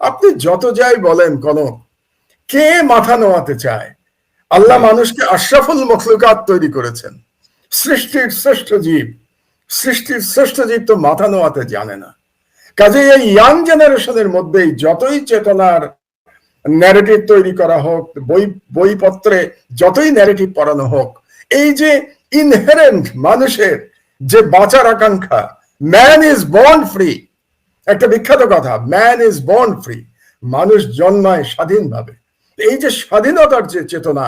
আপনি যত যাই বলেন কোন কে মাথা নোয়াতে চায়? আল্লাহ মানুষকে আশরাফুল মখলুকাত তৈরি করেছেন। সৃষ্টির শ্রেষ্ঠ জীব, সৃষ্টির শ্রেষ্ঠ জীব তো মাথা নোয়াতে জানে না। কাজে এই ইয়াং জেনারেশনের মধ্যেই যতই চেতনার ন্যারেটিভ তৈরি করা হোক, বই, বইপত্রে যতই ন্যারেটিভ পড়ানো হোক, এই যে ইনহেরেন্ট মানুষের যে বাঁচার আকাঙ্ক্ষা ম্যান ইজ বর্ন ফ্রি একটা বিখ্যাত কথা ম্যান ইজ বর্ন ফ্রি মানুষ জন্মায় স্বাধীনভাবে। এই যে স্বাধীনতার যে চেতনা,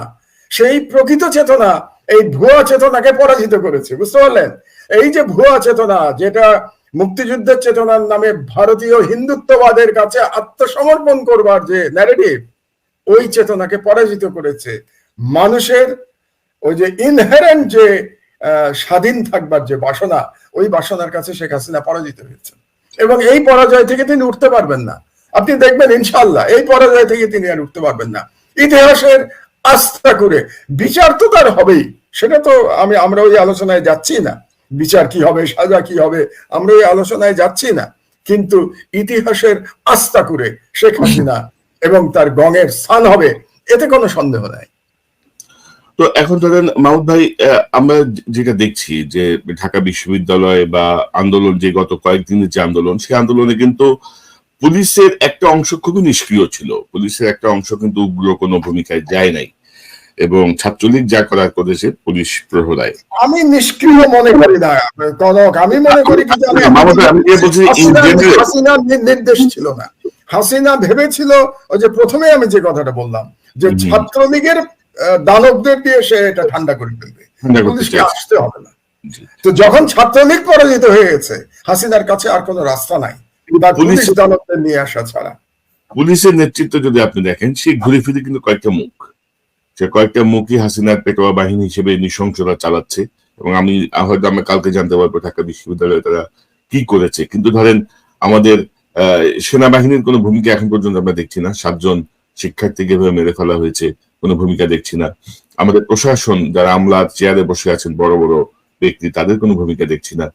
সেই প্রকৃত চেতনা, এই ভুয়া চেতনাকে পরাজিত করেছে, বুঝতে পারলেন? এই যে ভুয়া চেতনা, যেটা মুক্তিযুদ্ধের চেতনার নামে ভারতীয় হিন্দুত্ববাদের কাছে আত্মসমর্পণ করবার যে ন্যারেটিভ ওই চেতনাকে পরাজিত করেছে। মানুষের ওই যে ইনহেরেন্ট যে স্বাধীন থাকবার যে বাসনা, ওই বাসনার কাছে শেখ হাসিনা পরাজিত হয়েছে এবং এই পরাজয় থেকে তিনি উঠতে পারবেন না। আপনি দেখবেন ইনশাল্লাহ এই পরাজয় থেকে তিনি আর উঠতে পারবেন না। ইতিহাসের আস্থা করে বিচার তো তার হবেই, সেটা তো আমি, আমরা ওই আলোচনায় যাচ্ছি না। বিচার কি হবে, সাজা কি হবে, আমরা ওই আলোচনায় যাচ্ছি না। কিন্তু ইতিহাসের আস্থা করে শেখ হাসিনা এবং তার গঙের স্থান হবে, এতে কোনো সন্দেহ নাই। তো এখন ধরেন মাহমুদ ভাই আমরা যেটা দেখছি যে ঢাকা বিশ্ববিদ্যালয় বা আন্দোলন যে গত কয়েকদিনের যে আন্দোলন সেই আন্দোলনে কিন্তু পুলিশের একটা অংশ খুবই নিষ্ক্রিয় ছিল। পুলিশের একটা অংশ কিন্তু উগ্র কোনো ভূমিকায় যায় নাই এবং ছাত্রলীগ যা করার করেছে পুলিশ প্রহরায়। আমি নিষ্ক্রিয় মনে করি না কনক। আমি মনে করি কি হাসিনা- নির্দেশ ছিল না। হাসিনা ভেবেছিল ওই যে প্রথমে আমি যে কথাটা বললাম যে ছাত্রলীগের দানবদের দিয়ে সে এটা ঠান্ডা করে ফেলবে। পুলিশকে আসতে হবে না। তো যখন ছাত্রলীগ পরাজিত হয়ে গেছে হাসিনার কাছে আর কোনো রাস্তা নাই। পুলিশ দানবদের নিয়ে আসা ছাড়া। পুলিশের নেতৃত্ব যদি আপনি দেখেন সে ঘুরে ফিরে কিন্তু কয়েকটা মুখ। সে কয়েকটা মুখই হাসিনার পেটোয়া বাহিনী হিসেবে নৃশংসতা চালাচ্ছে। এবং আমি হয়তো আমরা কালকে জানতে পারব ঢাকা বিশ্ববিদ্যালয়ে তারা কি করেছে। কিন্তু ধরেন আমাদের আহ, সেনাবাহিনীর কোনো ভূমিকা এখন পর্যন্ত আমরা দেখছি না। সাতজন শিক্ষার্থীকে মেরে ফেলা হয়েছে। কোনো ভূমিকা দেখছি না। আমাদের প্রশাসন যারা আমলা চেয়ারে বসে আছেন বড় বড় ব্যক্তি তাদের কোনো ভূমিকা দেখছি না।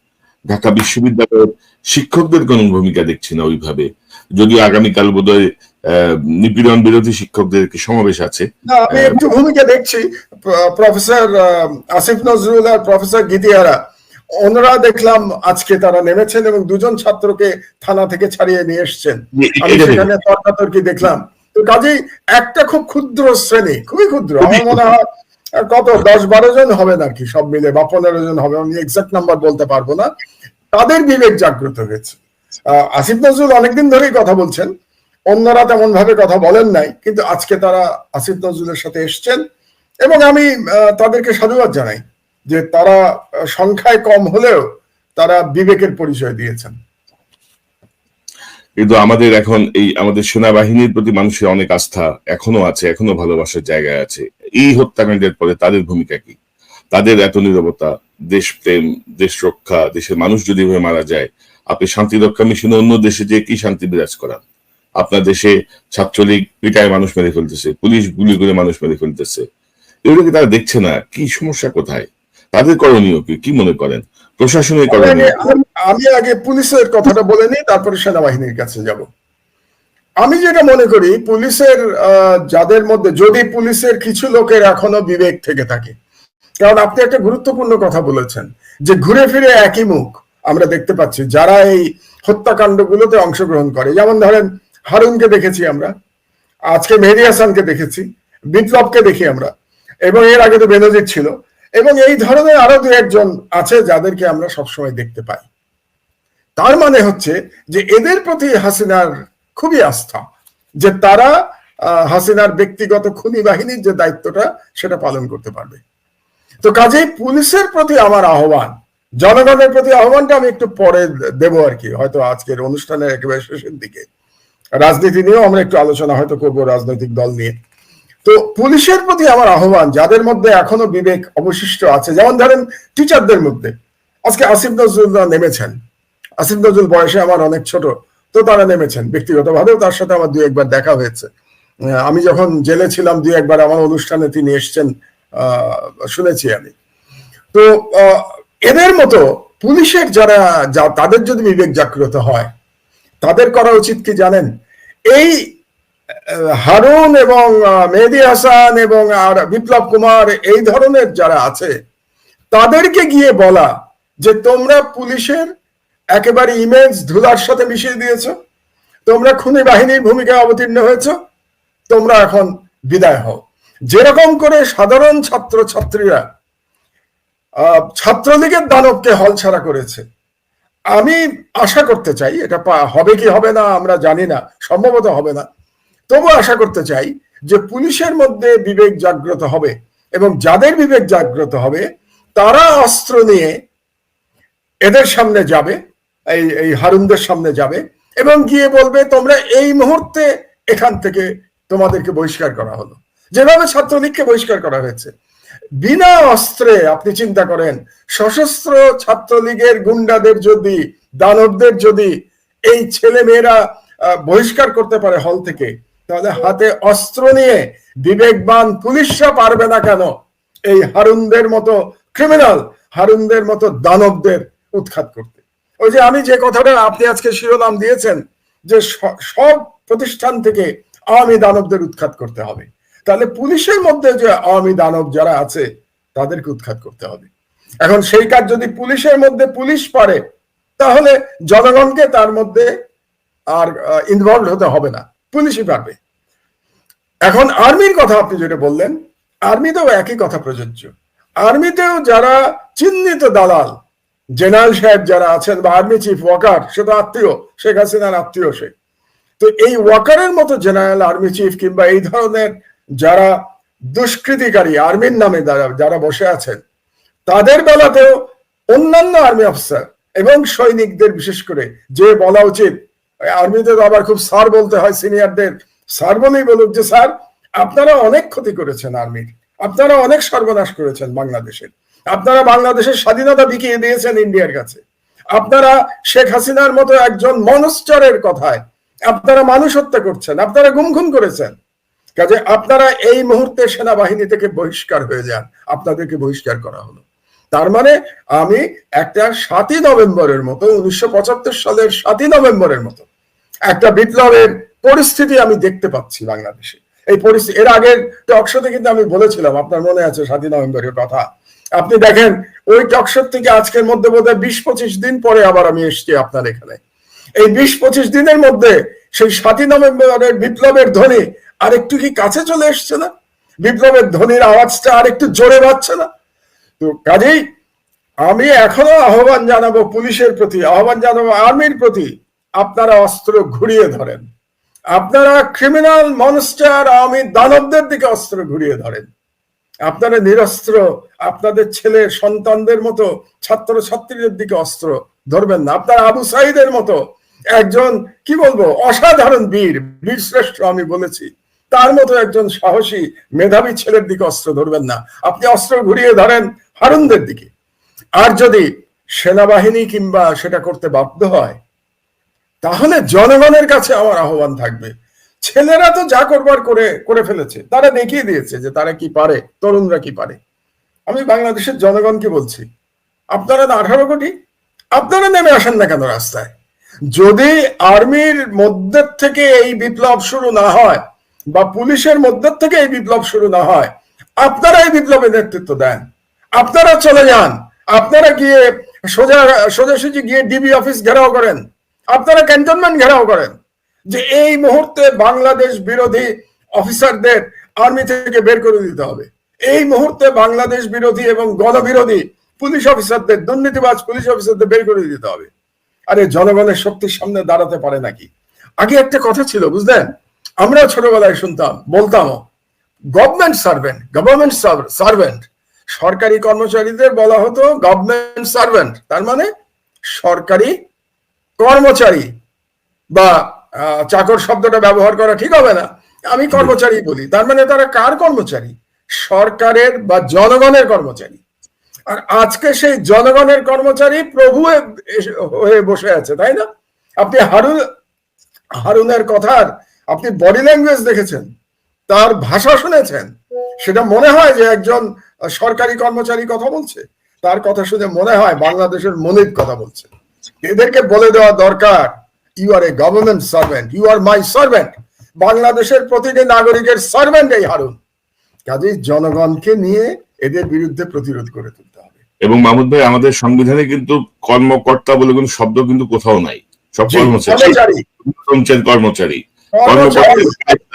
ঢাকা বিশ্ববিদ্যালয়ের শিক্ষকদের কোনো ভূমিকা দেখছি না ওইভাবে। যদিও আগামীকাল বোধহয় নিপীড়ন বিরোধী শিক্ষকদের সমাবেশ আছে? আমি একটু ভূমিকা দেখছি। প্রফেসর আসিফ নজরুল আর প্রফেসর গীতিহারা ওনারা দেখলাম আজকে তারা নেমেছেন এবং দুজন ছাত্রকে থানা থেকে ছাড়িয়ে নিয়ে এসছেন। আমি সেখানে তর্কাতর্কি দেখলাম। তো কাজেই একটা খুব ক্ষুদ্র শ্রেণি খুবই ক্ষুদ্র। আমার মনে হয় কত দশ বারো জন হবে নাকি সব মিলে বা পনেরো জন হবে আমি এক্সাক্ট নাম্বার বলতে পারব না। তাদের বিবেক জাগ্রত হয়েছে। আসিফ নজরুল অনেকদিন ধরেই কথা বলছেন। অন্যরা তেমন ভাবে কথা বলেন নাই কিন্তু আজকে তারা আসিফ নজরুলের সাথে এসছেন। এবং আমি তাদেরকে সাধুবাদ জানাই যে তারা সংখ্যায় কম হলেও তারা বিবেকের পরিচয় দিয়েছেন। কিন্তু আমাদের এখন এই আমাদের সেনাবাহিনীর প্রতি মানুষের অনেক আস্থা এখনও আছে, এখনও ভালোবাসার জায়গায় আছে। এই হত্যাকাণ্ডের পরে তাদের ভূমিকা কি? তাদের এত নিরবতা, দেশপ্রেম দেশ রক্ষা দেশের মানুষ যদি এভাবে মারা যায়, আপনি শান্তি রক্ষা মিশনে অন্য দেশে যে কি শান্তি বিরাজ করান? আপনার দেশে ছাত্রলীগ পিটায় মানুষ মেরে ফেলতেছে, পুলিশ গুলি করে মানুষ মেরে ফেলতেছে। এগুলো কি তারা দেখছে না? কি সমস্যা কোথায়? তাদের করণীয় কি? কি মনে করেন? প্রশাসনের আমি, আমি- আগে পুলিশের কথাটা বলে নিই, তারপরে সেনাবাহিনীর কাছে যাব। আমি যেটা মনে করি, পুলিশের যাদের মধ্যে, যদি পুলিশের কিছু লোকের এখনও বিবেক থেকে থাকে, কারণ আপনি একটা গুরুত্বপূর্ণ কথা বলেছেন, যে ঘুরে ফিরে একই মুখ আমরা দেখতে পাচ্ছি, যারা এই হত্যাকাণ্ডগুলোতে অংশগ্রহণ করে। যেমন ধরেন, হারুনকে দেখেছি আমরা, আজকে মেহেদি হাসানকে দেখেছি, বিপ্লবকে দেখি আমরা, এবং এর আগে তো বেনজির ছিল। এবং এই ধরনের আরও দু একজন আছে যাদেরকে আমরা সবসময় দেখতে পাই। তার মানে হচ্ছে যে এদের প্রতি হাসিনার খুবই আস্থা, যে তারা হাসিনার ব্যক্তিগত খুনি বাহিনীর যে দায়িত্বটা সেটা পালন করতে পারবে। তো কাজেই পুলিশের প্রতি আমার আহ্বান, জনগণের প্রতি আহ্বানটা আমি একটু পরে দেবো আর কি, হয়তো আজকের অনুষ্ঠানের একেবারে শেষের দিকে। রাজনীতি নিয়েও আমরা একটু আলোচনা হয়তো করব রাজনৈতিক দল নিয়ে। তো পুলিশের প্রতি আমার আহ্বান, যাদের মধ্যে এখনও বিবেক অবশিষ্ট আছে, যেমন ধরেন টিচারদের মধ্যে। আজকে আসিফ নজরুলরা নেমেছেন। আসিফ নজরুল বয়সে আমার অনেক ছোট, তো তারা নেমেছেন ব্যক্তিগতভাবেও, তার সাথে আমার দুই একবার দেখা হয়েছে। আমি যখন জেলে ছিলাম, দুই একবার আমার অনুষ্ঠানে তিনি এসছেন শুনেছি আমি। তো এদের মতো পুলিশের যারা, যা, তাদের যদি বিবেক জাগ্রত হয়, তাদের করা উচিত কি জানেন? এই হারুন এবং মেহেদি হাসান এবং আর বিপ্লব কুমার এই ধরনের যারা আছে, তাদেরকে গিয়ে বলা যে তোমরা পুলিশের একেবারে ইমেজ ধুলার সাথে মিশিয়ে দিয়েছ, তোমরা খুনি বাহিনীর ভূমিকায় অবতীর্ণ হয়েছ, তোমরা এখন বিদায় হও। যেরকম করে সাধারণ ছাত্র ছাত্রীরা ছাত্রলীগের দানবকে হলছাড়া করেছে, আমি আশা করতে চাই, এটা হবে কি হবে না আমরা জানি না, সম্ভবত হবে না। তবু আশা করতে চাই যে পুলিশের মধ্যে বিবেক জাগ্রত হবে এবং যাদের বিবেক জাগ্রত হবে, তারা অস্ত্র নিয়ে এদের সামনে যাবে, এই এই হারুনদের সামনে যাবে এবং গিয়ে বলবে, তোমরা এই মুহূর্তে এখান থেকে তোমাদেরকে বহিষ্কার করা হলো। যেভাবে ছাত্রলীগকে বহিষ্কার করা হয়েছে। বিনা অস্ত্রে, আপনি চিন্তা করেন, সশস্ত্র ছাত্রলীগের গুন্ডাদের যদি, দানবদের যদি এই ছেলে মেয়েরা বহিষ্কার করতে পারে হল থেকে তাহলে হাতে অস্ত্র নিয়ে বিবেকবান পুলিশরা পারবে না কেন? এই হারুনদের মতো ক্রিমিনাল হারুনদের মতো দানবদের উৎখাত করতে। ওই যে আমি যে কথাটা আপনি আজকে শিরোনাম দিয়েছেন, যে সব প্রতিষ্ঠান থেকে আওয়ামী দানবদের উৎখাত করতে হবে। তাহলে পুলিশের মধ্যে যে আওয়ামী দানব যারা আছে, তাদেরকে উৎখাত করতে হবে। এখন সেই কাজ যদি পুলিশের মধ্যে পুলিশ পারে, তাহলে জনগণকে তার মধ্যে আর ইনভলভ হতে হবে না। পুলিশই পারবে। এখন আর্মির কথা আপনি যেটা বললেন, আর্মিতেও একই কথা প্রযোজ্য। আর্মিতেও যারা চিহ্নিত দালাল, জেনারেল সাহেব যারা আছেন বা আর্মি চিফ ওয়াকার, সে তো আত্মীয়, শেখ হাসিনার আত্মীয় সে। তো এই ওয়াকারের মতো জেনারেল, আর্মি চিফ কিংবা এই ধরনের যারা দুষ্কৃতিকারী আর্মির নামে যারা বসে আছেন, তাদের বেলাতেও অন্যান্য আর্মি অফিসার এবং সৈনিকদের বিশেষ করে যে বলা উচিত আর্মিতে তো আবার খুব স্যার বলতে হয়, সিনিয়রদের। স্যার বলেই বলুক যে, স্যার, আপনারা অনেক ক্ষতি করেছেন আর্মির। আপনারা অনেক সর্বনাশ করেছেন বাংলাদেশের। আপনারা বাংলাদেশের স্বাধীনতা বিকিয়ে দিয়েছেন ইন্ডিয়ার কাছে। আপনারা শেখ হাসিনার মতো একজন মনশ্চরের কথায় আপনারা মানুষ হত্যা করছেন, আপনারা গুমখুম করেছেন। কাজে আপনারা এই মুহূর্তে সেনাবাহিনী থেকে বহিষ্কার হয়ে যান। আপনাদেরকে বহিষ্কার করা হলো। তার মানে আমি একটা সাতই নভেম্বরের মতো, উনিশশো পঁচাত্তর সালের সাতই নভেম্বরের মতো একটা বিপ্লবের পরিস্থিতি আমি দেখতে পাচ্ছি বাংলাদেশে। এই পরিস্থিতি এর আগের টকশোতে কিন্তু আমি বলেছিলাম, আপনার মনে আছে সাতই নভেম্বরের কথা। আপনি দেখেন, ওই টকশোর থেকে আজকের মধ্যে বোধহয় বিশ পঁচিশ দিন পরে আবার আমি এসছি আপনার এখানে। এই বিশ পঁচিশ দিনের মধ্যে সেই সাতই নভেম্বরের বিপ্লবের ধ্বনি আরেকটু কি কাছে চলে এসছে না? বিপ্লবের ধ্বনির আওয়াজটা আর একটু জোরে বাজছে না? তো কাজেই আমি এখনও আহ্বান জানাব পুলিশের প্রতি, আহ্বান জানাব আর্মির প্রতি আপনারা অস্ত্র ঘুরিয়ে ধরেন। আপনারা ক্রিমিনাল মনস্টার আওয়ামী দানবদের দিকে অস্ত্র ঘুরিয়ে ধরেন। আপনারা নিরস্ত্র, আপনাদের ছেলে, সন্তানদের মতো ছাত্র ছাত্রীদের দিকে অস্ত্র ধরবেন না। আপনারা আবু সাইদের মতো একজন, কি বলব, অসাধারণ বীর বীর শ্রেষ্ঠ আমি বলেছি। তার মতো একজন সাহসী, মেধাবী ছেলের দিকে অস্ত্র ধরবেন না। আপনি অস্ত্র ঘুরিয়ে ধরেন হারুনদের দিকে। আর যদি সেনাবাহিনী কিংবা সেটা করতে বাধ্য হয় তাহলে জনগণের কাছে আমার আহ্বান থাকবে। ছেলেরা তো যা করবার করে করে ফেলেছে, তারা দেখিয়ে দিয়েছে যে তারা কি পারে, তরুণরা কি পারে। আমি বাংলাদেশের জনগণকে বলছি, আপনারা না আঠারো কোটি, আপনারা নেমে আসেন না কেন রাস্তায়? যদি আর্মির মধ্যে থেকে এই বিপ্লব শুরু না হয়, বা পুলিশের মধ্যে থেকে এই বিপ্লব শুরু না হয়, আপনারা এই বিপ্লবের নেতৃত্ব দেন। আপনারা চলে যান। আপনারা গিয়ে সোজা, সোজাসুজি গিয়ে ডিবি অফিস ঘেরাও করেন। আপনারা ক্যান্টনমেন্ট ঘেরাও করেন যে এই মুহূর্তে বাংলাদেশ বিরোধী অফিসারদের আর্মি থেকে বের করে দিতে হবে। এই মুহূর্তে বাংলাদেশ বিরোধী এবং গণবিরোধী পুলিশ অফিসারদের, দুর্নীতিবাজ পুলিশ অফিসারদের বের করে দিতে হবে। আরে জনগণের শক্তির সামনে দাঁড়াতে পারে নাকি? আগে একটা কথা ছিল, বুঝলেন? আমরা ছোটবেলায় শুনতাম, বলতাম গভর্নমেন্ট সার্ভেন্ট গভর্নমেন্ট সার্ভেন্ট সরকারি কর্মচারীদের বলা হতো গভর্নমেন্ট সার্ভেন্ট তার মানে সরকারি কর্মচারী বা চাকর শব্দটা ব্যবহার করা ঠিক হবে না। আমি কর্মচারী বলি, তার মানে তারা কার কর্মচারী? সরকারের বা জনগণের কর্মচারী। আর আজকে সেই জনগণের কর্মচারী প্রভু হয়ে- বসে আছে, তাই না? আপনি হারুন, হারুনের কথার, আপনি বডি ল্যাঙ্গুয়েজ দেখেছেন? তার ভাষা শুনেছেন? সেটা মনে হয় যে একজন সরকারি কর্মচারী কথা বলছে? তার কথা শুনে মনে হয় বাংলাদেশের মনির কথা বলছে। এদেরকে বলে দেওয়া দরকার you are a government servant you are my servant বাংলাদেশের প্রতিটি নাগরিকের সার্ভেন্ট এই হারুন। কাজেই জনগণকে নিয়ে এদের বিরুদ্ধে প্রতিরোধ করে তুলতে হবে। এবং মাহমুদ ভাই আমাদের সংবিধানে কিন্তু কর্মকর্তা বলে কোনো শব্দ কিন্তু কোথাও নাই। সব কর্মচারী। কর্মচারী।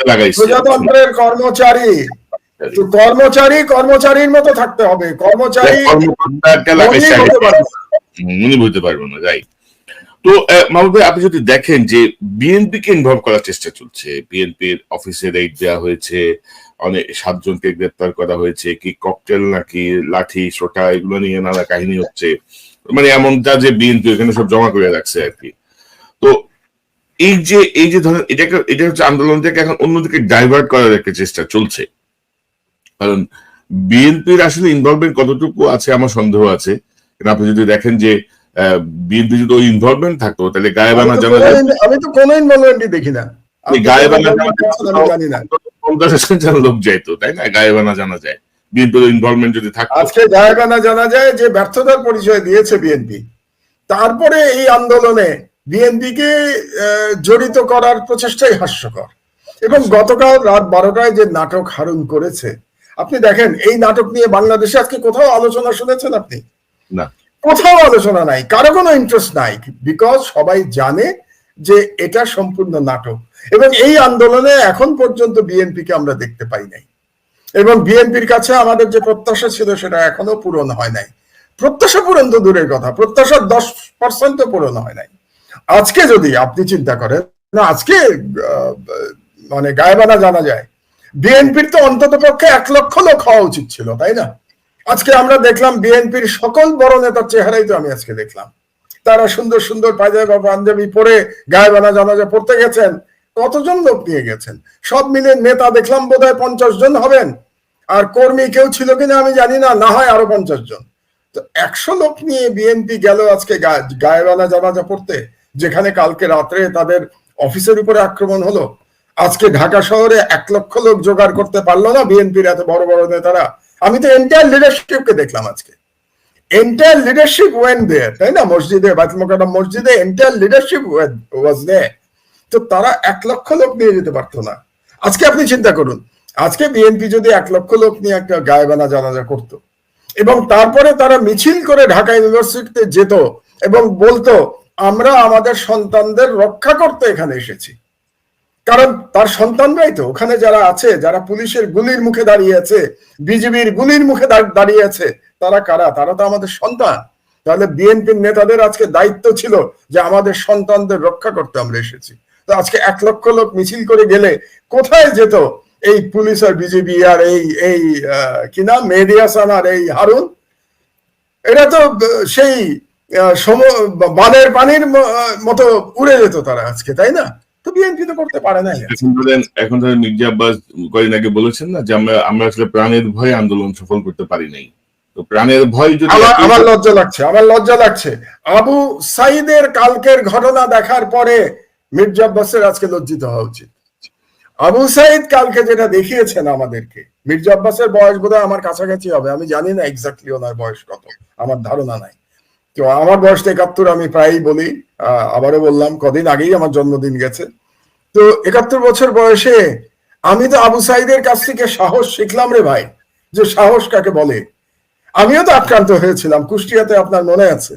কাজে প্রজাতন্ত্রের কর্মচারী। কর্মচারী কর্মচারীর মতো থাকতে হবে। কর্মচারী মৌলিক হতে পারবে না। মনে বুঝতে পারব না রাইট তো ভাই, আপনি যদি দেখেন যে বিএনপি কে ইনভলভ করার চেষ্টা চলছে, বিএনপির অফিসে রেড দেওয়া হয়েছে অনেক সাতজনকে গ্রেপ্তার করা হয়েছে, কি ককটেল নাকি লাঠি, সোটা, এগুলো নিয়ে নানা কাহিনী হচ্ছে। মানে এমনটা যে বিএনপি এখানে সব জমা করে রাখছে আর কি। তো, এই যে এই যে ধরেন এটাকে এটা হচ্ছে আন্দোলনটাকে এখন অন্যদিকে ডাইভার্ট করার একটা চেষ্টা চলছে। কারণ বিএনপির আসলে ইনভলভমেন্ট কতটুকু আছে, আমার সন্দেহ আছে। আপনি যদি দেখেন যে বিএনপি যদি ওই ইনভলভমেন্ট থাকতো তাহলে গায়েবানা জানা আমি তো কোনো ইনভলভমেন্টই দেখি না। গায়েবানা জানা না। লোক যাইতো তাই না? গায়েবানা জানা যায়। বিএনপির ইনভলভমেন্ট যদি থাকতো আজকে গায়বানা জানা যায় যে ব্যর্থতার পরিচয় দিয়েছে বিএনপি। তারপরে এই আন্দোলনে বিএনপি কে আহ, জড়িত করার প্রচেষ্টাই হাস্যকর। এবং গতকাল রাত বারোটায় যে নাটক হারুন করেছে আপনি দেখেন এই নাটক নিয়ে বাংলাদেশে আজকে কোথাও আলোচনা শুনেছেন আপনি? না। কোথাও আলোচনা নাই, কারও কোনো ইন্টারেস্ট নাই বিকজ সবাই জানে যে এটা সম্পূর্ণ নাটক। এবং এই আন্দোলনে এখন পর্যন্ত বিএনপি কে আমরা দেখতে পাই নাই। এবং বিএনপির কাছে আমাদের যে প্রত্যাশা ছিল, সেটা এখনও পূরণ হয় নাই। প্রত্যাশা পূরণ তো দূরের কথা প্রত্যাশার দশ পার্সেন্ট পূরণ হয় নাই। আজকে যদি আপনি চিন্তা করেন, না, আজকে মানে গায়েবানা জানা যায় বিএনপির তো অন্তত পক্ষে এক লক্ষ লোক হওয়া উচিত ছিল, তাই না? আজকে আমরা দেখলাম বিএনপির সকল বড় নেতার চেহারাই তো আমি আজকে দেখলাম। তারা সুন্দর সুন্দর পায়জামা বা পাঞ্জাবি পরে গায়েবানা জানাজা পড়তে গেছেন, কতজন লোক নিয়ে গেছেন? সব মিলে নেতা দেখলাম বোধহয় পঞ্চাশ জন হবেন। আর কর্মী কেউ ছিল কিনা আমি জানি না না হয় আরও পঞ্চাশ জন। তো একশো লোক নিয়ে বিএনপি গেল আজকে গা- গায়েবানা জানাজা পড়তে, যেখানে কালকে রাত্রে তাদের অফিসের উপরে আক্রমণ হলো। আজকে ঢাকা শহরে এক লক্ষ লোক জোগাড় করতে পারল না বিএনপির এত বড় বড় নেতারা। আমি তো এন্টায়ার লিডারশিপকে দেখলাম আজকে। এন্টায়ার লিডারশিপ ওয়েন দেয়ার তাই না? মসজিদে, বাইতুল মোকাররম মসজিদে এন্টায়ার লিডারশিপ ওয়াজ দেয়ার তো তারা এক লক্ষ লোক নিয়ে যেতে পারতো না। আজকে আপনি চিন্তা করুন, আজকে বিএনপি যদি এক লক্ষ লোক নিয়ে একটা গায়েবানা জানাজা করতো, এবং তারপরে তারা মিছিল করে ঢাকা ইউনিভার্সিটিতে যেত এবং বলতো, আমরা আমাদের সন্তানদের রক্ষা করতে এখানে এসেছি। কারণ তার সন্তানরাই তো। ওখানে যারা আছে যারা পুলিশের গুলির মুখে দাঁড়িয়ে আছে বিজেপির গুলির মুখে দাঁড়িয়ে আছে তারা কারা? তারা তো আমাদের সন্তান। তাহলে বিএনপির নেতাদের আজকে দায়িত্ব ছিল যে আমাদের সন্তানদের রক্ষা করতে আমরা এসেছি। তো আজকে এক লক্ষ লোক মিছিল করে গেলে কোথায় যেত এই পুলিশ আর বিজেপি আর এই এই আহ, কি নাম? মেহেদিয়াসান আর এই হারুন? এটা তো সেই সম- বানের পানির মতো উড়ে যেত তারা আজকে তাই না? তো বিএনপি তো করতে পারে নাই এখন ধরেন এখন ধরেন মির্জা আব্বাস কদিন আগে বলেছেন না যে আমরা আমরা আসলে প্রাণের ভয়ে আন্দোলন সফল করতে পারি নাই। তো প্রাণের ভয় যদি আমার লজ্জা লাগছে আমার লজ্জা লাগছে। আবু সাইদের কালকের ঘটনা দেখার পরে মির্জা আব্বাসের আজকে লজ্জিত হওয়া উচিত। আবু সাইদ কালকে যেটা দেখিয়েছেন আমাদেরকে মির্জা আব্বাসের বয়স বোধহয় আমার কাছাকাছি হবে আমি জানি না এক্স্যাক্টলি ওনার বয়স কত আমার ধারণা নাই। তো আমার বয়স একাত্তর আমি প্রায়ই বলি আবারও বললাম, কদিন আগেই আমার জন্মদিন গেছে। তো একাত্তর বছর বয়সে আমি তো আবু সাইদের কাছ থেকে সাহস শিখলাম রে ভাই, যে সাহস কাকে বলে। আমিও তো আক্রান্ত হয়েছিলাম, কুষ্টিয়াতে আপনার মনে আছে।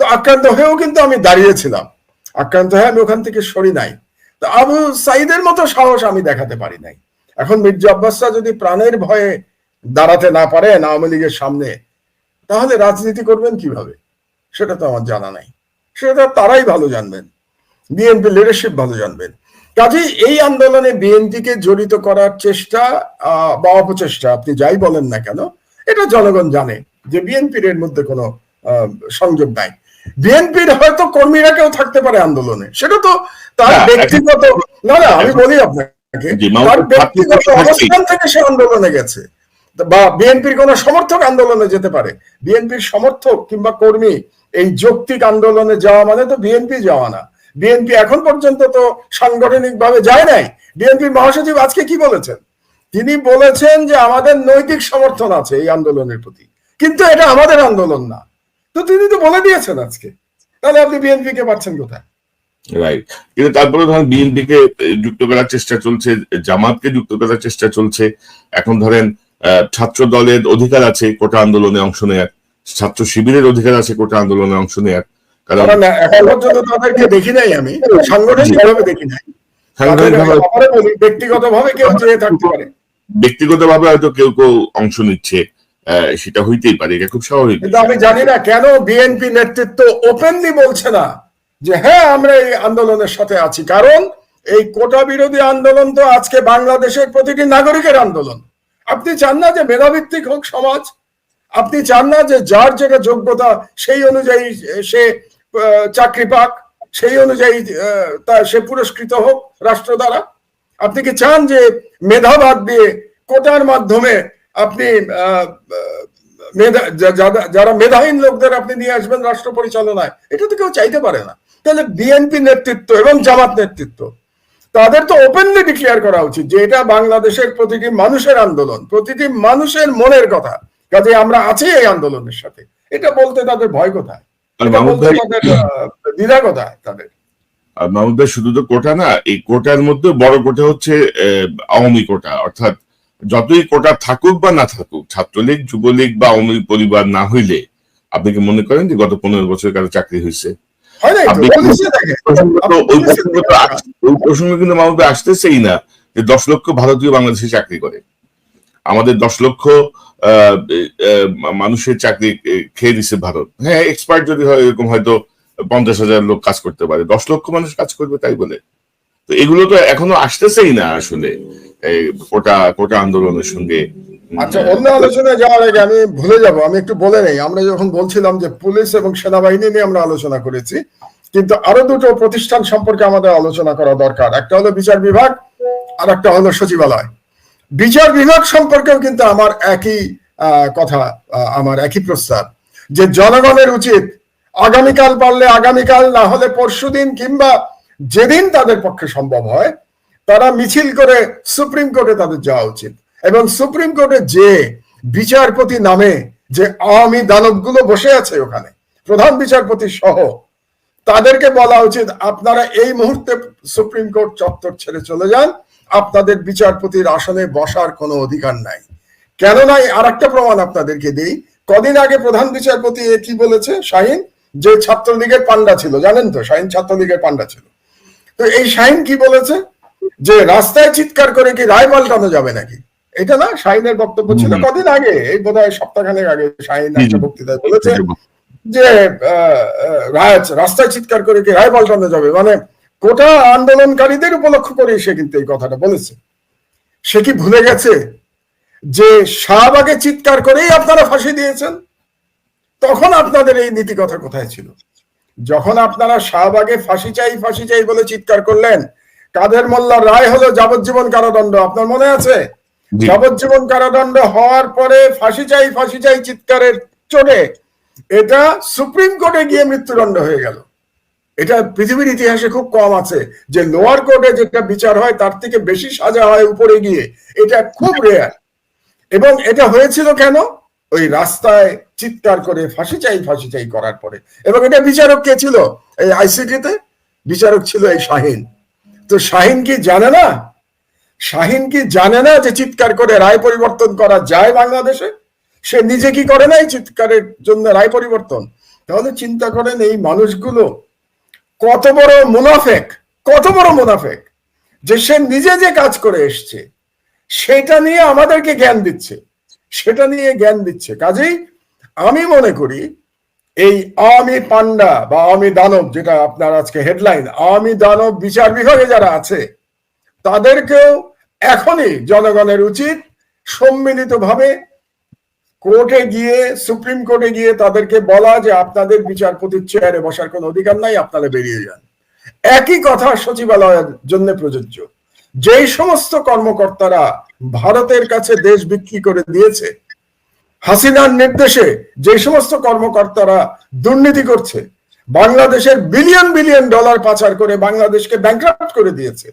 তো আক্রান্ত হয়েও কিন্তু আমি দাঁড়িয়েছিলাম। আক্রান্ত হয়ে আমি ওখান থেকে সরি নাই। তো আবু সাইদের মতো সাহস আমি দেখাতে পারি নাই। এখন মির্জা আব্বাসরা যদি প্রাণের ভয়ে দাঁড়াতে না পারেন আওয়ামী লীগের সামনে, তাহলে রাজনীতি করবেন কীভাবে? সেটা তো আমার জানা নাই। সেটা তারাই ভালো জানবেন। বিএনপি লিডারশিপ ভালো জানবেন। কাজেই এই আন্দোলনে বিএনপিকে জড়িত করার চেষ্টা বা অপচেষ্টা আপনি যাই বলেন না কেন এটা জনগণ জানে যে বিএনপির এর মধ্যে কোনো সংযোগ নাই। বিএনপির হয়তো কর্মীরা কেউ থাকতে পারে আন্দোলনে সেটা তো তার ব্যক্তিগত না না আমি বলি আপনাকে তার ব্যক্তিগত অবস্থান থেকে সে আন্দোলনে গেছে। বা বিএনপির কোন সমর্থক আন্দোলনে যেতে পারে। বিএনপির সমর্থক কিংবা কর্মী এই যৌক্তিক আন্দোলনে যাওয়া মানে তো বিএনপি যাওয়া না। বিএনপি এখন পর্যন্ত তো সাংগঠনিক ভাবে যায় নাই। বিএনপির মহাসচিব আজকে কি বলেছেন? তিনি বলেছেন যে আমাদের নৈতিক সমর্থন আছে এই আন্দোলনের প্রতি। কিন্তু এটা আমাদের আন্দোলন না। তো তিনি তো বলে দিয়েছেন আজকে। তাহলে আপনি বিএনপি কে পাচ্ছেন কোথায়? রাইট কিন্তু তারপরে ধরেন বিএনপি কে যুক্ত করার চেষ্টা চলছে, জামাতকে যুক্ত করার চেষ্টা চলছে। এখন ধরেন ছাত্র দলের অধিকার আছে, কোটা আন্দোলনে অংশ নেয়ার। ছাত্র শিবিরের অধিকার আছে কোটা আন্দোলনে অংশ নেয়ার। কারণ এখন পর্যন্ত তাদেরকে দেখি নাই আমি। সাংগঠনিক ভাবে দেখি নাই। তাদের সাংগঠনিকভাবে ব্যক্তিগতভাবে কেউ চেয়ে থাকতে পারে। ব্যক্তিগতভাবে হয়তো কেউ কেউ অংশ নিচ্ছে সেটা হইতেই পারে এটা খুব স্বাভাবিক কিন্তু আমি জানি না কেন বিএনপি নেতৃত্ব ওপেনলি বলছে না যে হ্যাঁ আমরা এই আন্দোলনের সাথে আছি। কারণ এই কোটা বিরোধী আন্দোলন তো আজকে বাংলাদেশের প্রতিটি নাগরিকের আন্দোলন। আপনি চান না যে মেধাভিত্তিক হোক সমাজ আপনি চান না যে যার যেটা যোগ্যতা সেই অনুযায়ী সে চাকরি পাক সেই অনুযায়ী আহ, তা সে পুরস্কৃত হোক রাষ্ট্র দ্বারা। আপনি কি চান যে মেধাবাদ দিয়ে কোটার মাধ্যমে আপনি যারা মেধাহীন লোকদের আপনি নিয়ে আসবেন রাষ্ট্র পরিচালনায় এটা তো কেউ চাইতে পারে না। তাহলে বিএনপি নেতৃত্ব এবং জামাত নেতৃত্ব তাদের তো ওপেনলি ডিক্লেয়ার করা উচিত যে এটা বাংলাদেশের প্রতিটি মানুষের আন্দোলন প্রতিটি মানুষের মনের কথা। কাজে আমরা আছি এই আন্দোলনের সাথে। এটা বলতে তাদের ভয় কোথায়? দ্বিধা কোথায় তাদের? মাহমুদ ভাই শুধু তো কোটা না এই কোটার মধ্যে বড় কোটা হচ্ছে আওয়ামী কোটা। অর্থাৎ যতই কোটা থাকুক বা না থাকুক ছাত্রলীগ যুবলীগ বা আওয়ামী পরিবার না হইলে আপনি কি মনে করেন যে গত পনেরো বছর কারও চাকরি হয়েছে? হয় ওই প্রসঙ্গ কিন্তু মাহমুদ ভাই আসতেছেই না যে দশ লক্ষ ভারতীয় বাংলাদেশে চাকরি করে। আমাদের দশ লক্ষ মানুষের চাকরি খেয়ে দিছে ভারত। হ্যাঁ এক্সপার্ট যদি হয়, এরকম হয়তো পঞ্চাশ হাজার লোক কাজ করতে পারে, দশ লক্ষ মানুষ কাজ করবে, তাই বলে। তো এগুলো তো এখনও আসতেছেই না আসলে কোটা কোটা আন্দোলনের সঙ্গে। আচ্ছা অন্য আলোচনায় যাওয়ার আগে আমি ভুলে যাব, আমি একটু বলে নেই। আমরা যখন বলছিলাম যে পুলিশ এবং সেনাবাহিনী নিয়ে আমরা আলোচনা করেছি, কিন্তু আরও দুটো প্রতিষ্ঠান সম্পর্কে আমাদের আলোচনা করা দরকার। একটা হলো বিচার বিভাগ, আর একটা হলো সচিবালয়। বিচার বিভাগ সম্পর্কেও কিন্তু আমার একই কথা আমার একই প্রস্তাব যে জনগণের উচিত আগামীকাল পারলে আগামীকাল, না হলে পরশুদিন কিংবা যেদিন তাদের পক্ষে সম্ভব হয়, তারা মিছিল করে সুপ্রিম কোর্টে তাদের যাওয়া উচিত। এবং সুপ্রিম কোর্টে যে বিচারপতি নামে যে আওয়ামী দানবগুলো বসে আছে ওখানে, প্রধান বিচারপতি সহ, তাদেরকে বলা উচিত আপনারা এই মুহূর্তে সুপ্রিম কোর্ট চত্বর ছেড়ে চলে যান আপনাদের বিচারপতির আসনে বসার কোনো অধিকার নাই। কেন নাই? আর একটা প্রমাণ আপনাদেরকে দিই। কদিন আগে প্রধান বিচারপতি এ কি বলেছে শাহিন? যে ছাত্রলীগের পান্ডা ছিল জানেন তো? শাহিন ছাত্রলীগের পান্ডা ছিল। তো এই শাহিন কি বলেছে? যে রাস্তায় চিৎকার করে কি রায় পাল্টানো যাবে নাকি? এটা না শাহিনের বক্তব্য ছিল কদিন আগে এই বোধ হয় সপ্তাহখানেক আগে শাহিন একটা। বক্তৃতায় বলেছে যে রায় রাস্তায় চিৎকার করে কি রায় পাল্টানো যাবে? মানে কোটা আন্দোলনকারীদের উপলক্ষ করে সে কিন্তু এই কথাটা বলেছে। সে কি ভুলে গেছে যে শাহবাগে চিৎকার করেই আপনারা ফাঁসি দিয়েছেন? তখন আপনাদের এই নীতি কথা কোথায় ছিল? যখন আপনারা শাহবাগে ফাঁসি চাই ফাঁসি চাই বলে চিৎকার করলেন কাদের মোল্লার রায় হলো যাবজ্জীবন কারাদণ্ড আপনার মনে আছে? যাবজ্জীবন কারাদণ্ড হওয়ার পরে ফাঁসি চাই ফাঁসি চাই চিৎকারের চোটে এটা সুপ্রিম কোর্টে গিয়ে মৃত্যুদণ্ড হয়ে গেল। এটা পৃথিবীর ইতিহাসে খুব কম আছে। যে লোয়ার কোর্টে যেটা বিচার হয়, তার থেকে বেশি সাজা হয় উপরে গিয়ে। এটা খুব রেয়ার এবং এটা হয়েছিল কেন? ওই রাস্তায় চিৎকার করে ফাঁসি চাই ফাঁসি চাই করার পরে। এবং এটা বিচারক কে ছিল? এই আইসিটিতে বিচারক ছিল এই শাহিন। তো শাহিন কি জানে না? শাহিন কি জানে না যে চিৎকার করে রায় পরিবর্তন করা যায় বাংলাদেশে? সে নিজে কি করে না এই চিৎকারের জন্য রায় পরিবর্তন? তাহলে চিন্তা করেন এই মানুষগুলো কত বড় মুনাফেক, কত বড় মুনাফেক, যে সে নিজে যে কাজ করে এসছে, সেটা নিয়ে আমাদেরকে জ্ঞান দিচ্ছে, সেটা নিয়ে জ্ঞান দিচ্ছে। কাজেই আমি মনে করি, এই আওয়ামী পান্ডা বা আওয়ামী দানব, যেটা আপনার আজকে হেডলাইন আওয়ামী দানব বিচার বিভাগে যারা আছে, তাদেরকেও এখনই জনগণের উচিত সম্মিলিতভাবে কোর্টে গিয়ে, সুপ্রিম কোর্টে গিয়ে তাদেরকে বলা যে আপনাদের বিচারপতির চেয়ারে বসার কোনো অধিকার নাই, আপনারা বেরিয়ে যান। একই কথা সচিবালয়ের জন্য প্রযোজ্য। যেই সমস্ত কর্মকর্তারা ভারতের কাছে দেশ বিক্রি করে দিয়েছে, হাসিনার নির্দেশে যে সমস্ত কর্মকর্তারা দুর্নীতি করছে, বাংলাদেশের বিলিয়ন বিলিয়ন ডলার পাচার করে বাংলাদেশকে ব্যাংক্রাফ্ট করে দিয়েছে,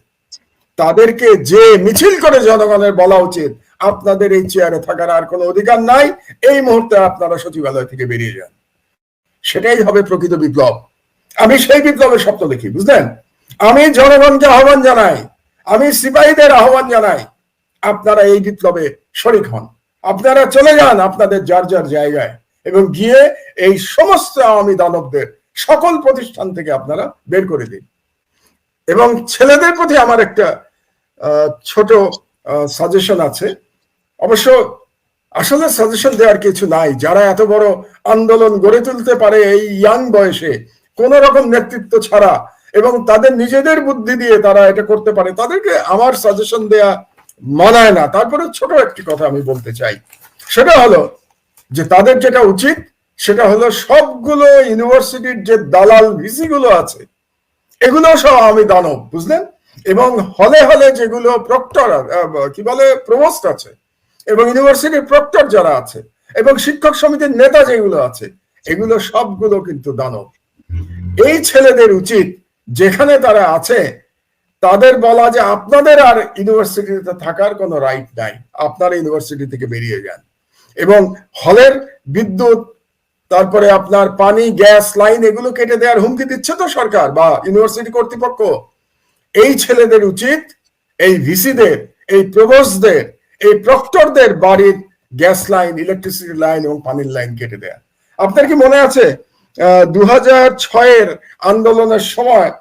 তাদেরকে যে মিছিল করে জনগণের বলা উচিত আপনাদের এই চেয়ারে থাকার আর কোনো অধিকার নাই। এই মুহূর্তে আপনারা সচিবালয় থেকে বেরিয়ে যান। সেটাই হবে প্রকৃত বিপ্লব। আমি সেই বিপ্লবের স্বপ্ন দেখি, বুঝলেন? আমি জনগণকে আহ্বান জানাই, আমি সিপাহীদের আহ্বান জানাই, আপনারা এই বিপ্লবে শরিক হন। আপনারা চলে যান আপনাদের যার যার জায়গায় এবং গিয়ে এই সমস্ত আওয়ামী দানবদের সকল প্রতিষ্ঠান থেকে আপনারা বের করে দিন। এবং ছেলেদের প্রতি আমার একটা ছোট সাজেশন আছে। অবশ্য আসলে সাজেশন দেওয়ার কিছু নাই। যারা এত বড় আন্দোলন গড়ে তুলতে পারে এই ইয়াং বয়সে, কোন রকম নেতৃত্ব ছাড়া এবং তাদের নিজেদের বুদ্ধি দিয়ে তারা এটা করতে পারে, তাদেরকে আমার সাজেশন দেয়া মানায় না। তারপরে ছোট একটি কথা আমি বলতে চাই। সেটা হলো যে তাদের যেটা উচিত, সেটা হলো সবগুলো ইউনিভার্সিটির যে দালাল ভিসি গুলো আছে, এগুলো সব আমি দানব, বুঝলেন? এবং হলে হলে যেগুলো প্রক্টর কি বলে প্রভোস্ট আছে এবং ইউনিভার্সিটির প্রক্টর যারা আছে, এবং শিক্ষক সমিতির নেতা যেগুলো আছে, এগুলো সবগুলো কিন্তু দানব। এই ছেলেদের উচিত যেখানে তারা আছে, তাদের বলা যে আপনাদের আর ইউনিভার্সিটিতে থাকার কোনো রাইট নাই। আপনারা ইউনিভার্সিটি থেকে বেরিয়ে যান। এবং হলের বিদ্যুৎ, তারপরে আপনার পানি, গ্যাস, লাইন, এগুলো কেটে দেওয়ার হুমকি দিচ্ছে তো সরকার বা ইউনিভার্সিটি কর্তৃপক্ষ। এই ছেলেদের উচিত এই ভিসিদের এই প্রভোস্টদের এই প্রক্টরদের বাড়ির গ্যাস লাইন ইলেকট্রিসিটি লাইন এবং পানির লাইন কেটে দেয়া। আপনার কি মনে আছে দু হাজার ছয়ের আন্দোলনের সময়